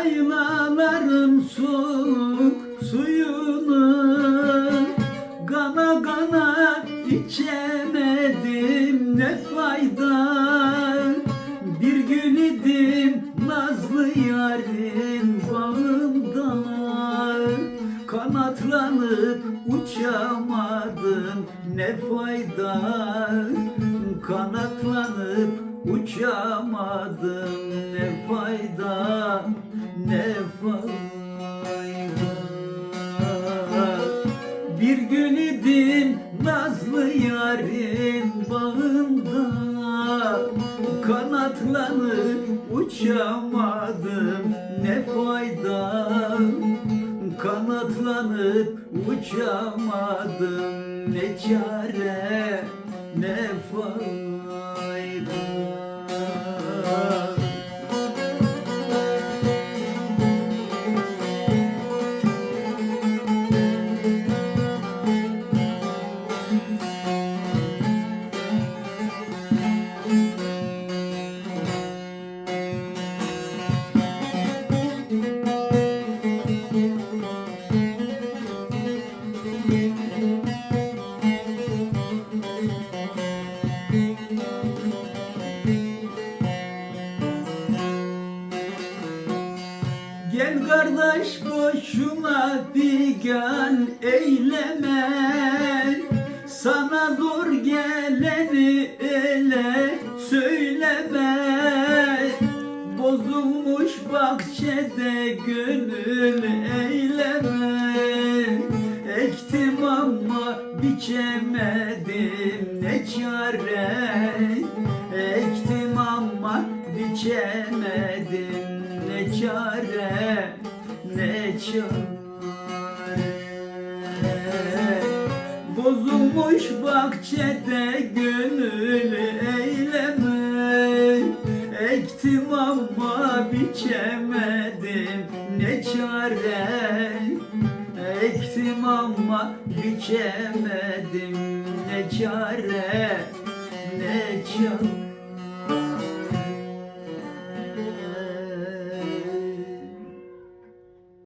Yaylaların soğuk suyunu Gana gana içemedim. Ne fayda? Bir gün idim nazlı yarın bağında Kanatlanıp uçamadım. Ne fayda? Kanatlanıp uçamadım. Ne fayda fayda Bir gün idim nazlı yarın bağında. Kanatlanıp uçamadım ne fayda? Kanatlanıp uçamadım ne çare ne Gel kardeş boşuna figan eyleme. Sana zor geleni ele söyleme. Bozulmuş bahçede gönül eyleme. Ektim ama biçemedim ne çare. Ektim ama biçemedim çare Bozulmuş bahçede gönül eyleme Ektim ama biçemedim ne çare? Ektim ama biçemedim ne çare? Ne çare